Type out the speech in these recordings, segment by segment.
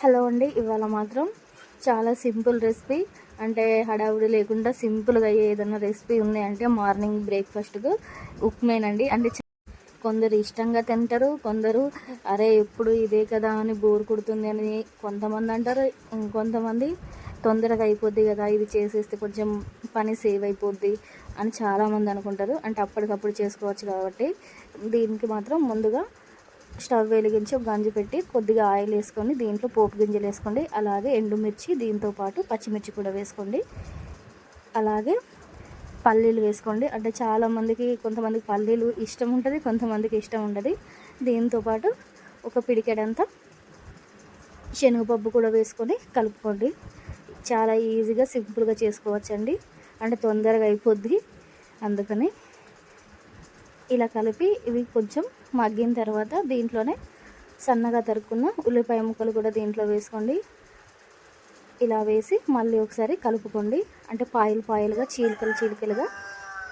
Hello అండి ఇవాళ మాత్రం చాలా సింపుల్ రెసిపీ. అంటే హడావుడి లేకుండా సింపుల్గా ఏదైనా రెసిపీ ఉంది అంటే మార్నింగ్ బ్రేక్ఫాస్ట్కు ఉప్మేనండి. అంటే కొందరు ఇష్టంగా తింటారు కొందరు అరే ఎప్పుడు ఇదే కదా అని బోర్ కొడుతుంది అని కొంతమంది అంటారు. ఇంకొంతమంది తొందరగా అయిపోద్ది కదా ఇది చేసేస్తే కొంచెం పని సేవ్ అయిపోద్ది అని చాలామంది అనుకుంటారు. అంటే అప్పటికప్పుడు చేసుకోవచ్చు కాబట్టి దీనికి మాత్రం ముందుగా స్టవ్ వెలిగించి ఒక గంజి పెట్టి కొద్దిగా ఆయిల్ వేసుకొని దీంట్లో పోపు గింజలు వేసుకోండి. అలాగే ఎండుమిర్చి దీంతో పాటు పచ్చిమిర్చి కూడా వేసుకోండి. అలాగే పల్లీలు వేసుకోండి. అంటే చాలామందికి కొంతమందికి పల్లీలు ఇష్టం ఉంటుంది కొంతమందికి ఇష్టం ఉండదు. దీంతో పాటు ఒక పిడికెడంతా శనగపప్పు కూడా వేసుకొని కలుపుకోండి. చాలా ఈజీగా సింపుల్గా చేసుకోవచ్చండి. అంటే తొందరగా అయిపోద్ది. అందుకని ఇలా కలిపి ఇవి కొంచెం మగ్గిన తర్వాత దీంట్లోనే సన్నగా తరుక్కున్న ఉల్లిపాయ ముక్కలు కూడా దీంట్లో వేసుకోండి. ఇలా వేసి మళ్ళీ ఒకసారి కలుపుకోండి. అంటే పాయలు పాయలుగా చీలికలు చీలికలుగా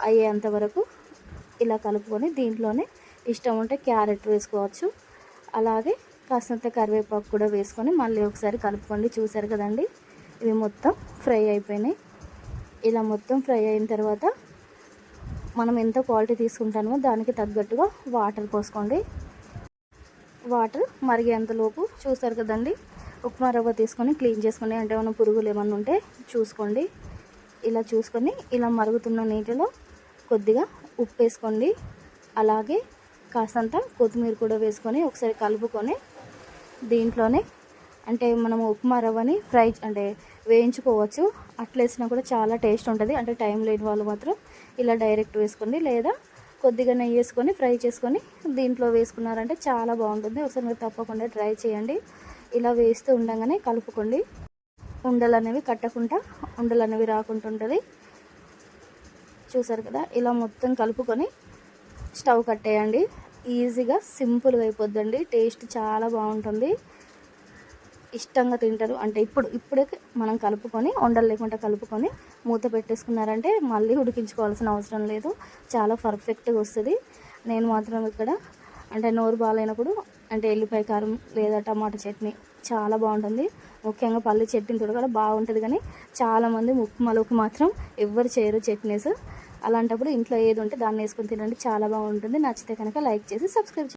అయ్యేంత వరకు ఇలా కలుపుకొని దీంట్లోనే ఇష్టం ఉంటే క్యారెట్ వేసుకోవచ్చు. అలాగే కాసినంత కరివేపాకు కూడా వేసుకొని మళ్ళీ ఒకసారి కలుపుకోండి. చూసారు కదండి? ఇవి మొత్తం ఫ్రై అయిపోయినాయి. ఇలా మొత్తం ఫ్రై అయిన తర్వాత మనం ఎంత క్వాలిటీ తీసుకుంటామో దానికి తగ్గట్టుగా వాటర్ పోసుకోండి. వాటర్ మరిగేంతలోపు చూస్తారు కదండి. ఉప్మా రవ్వ తీసుకొని క్లీన్ చేసుకొని అంటే ఏమైనా పురుగులు ఏమన్నా ఉంటే చూసుకోండి. ఇలా చూసుకొని ఇలా మరుగుతున్న నీటిలో కొద్దిగా ఉప్పు వేసుకోండి. అలాగే కాస్తంత కొత్తిమీర కూడా వేసుకొని ఒకసారి కలుపుకొని దీంట్లోనే అంటే మనం ఉప్మా రవ్వని ఫ్రై అంటే వేయించుకోవచ్చు. అట్లా వేసినా కూడా చాలా టేస్ట్ ఉంటుంది. అంటే టైం లేని వాళ్ళు మాత్రం ఇలా డైరెక్ట్ వేసుకోండి. లేదా కొద్దిగా నెయ్యి వేసుకొని ఫ్రై చేసుకొని దీంట్లో వేసుకున్నారంటే చాలా బాగుంటుంది. ఒకసారి మీరు తప్పకుండా ట్రై చేయండి. ఇలా వేస్తూ ఉండగానే కలుపుకోండి. ఉండలు అనేవి కట్టకుండా ఉండలు అనేవి రాకుండా ఉంటుంది. చూసారు కదా? ఇలా మొత్తం కలుపుకొని స్టవ్ కట్టేయండి. ఈజీగా సింపుల్గా అయిపోద్దండి. టేస్ట్ చాలా బాగుంటుంది. ఇష్టంగా తింటారు. అంటే ఇప్పుడు ఇప్పుడే మనం కలుపుకొని ఉండలు లేకుండా కలుపుకొని మూత పెట్టేసుకున్నారంటే మళ్ళీ ఉడికించుకోవాల్సిన అవసరం లేదు. చాలా పర్ఫెక్ట్గా వస్తుంది. నేను మాత్రం ఇక్కడ అంటే నోరు బాగాలేనప్పుడు అంటే ఎల్లిపాయ కారం లేదా టమాటా చట్నీ చాలా బాగుంటుంది. ముఖ్యంగా పల్లి చట్నీ కూడా బాగుంటుంది కానీ చాలామంది ఉప్మాలోకి మాత్రం ఎవ్వరు చేయరు చట్నీస్. అలాంటప్పుడు ఇంట్లో ఏది ఉంటే దాన్ని వేసుకొని తినండి. చాలా బాగుంటుంది. నచ్చితే కనుక లైక్ చేసి సబ్స్క్రైబ్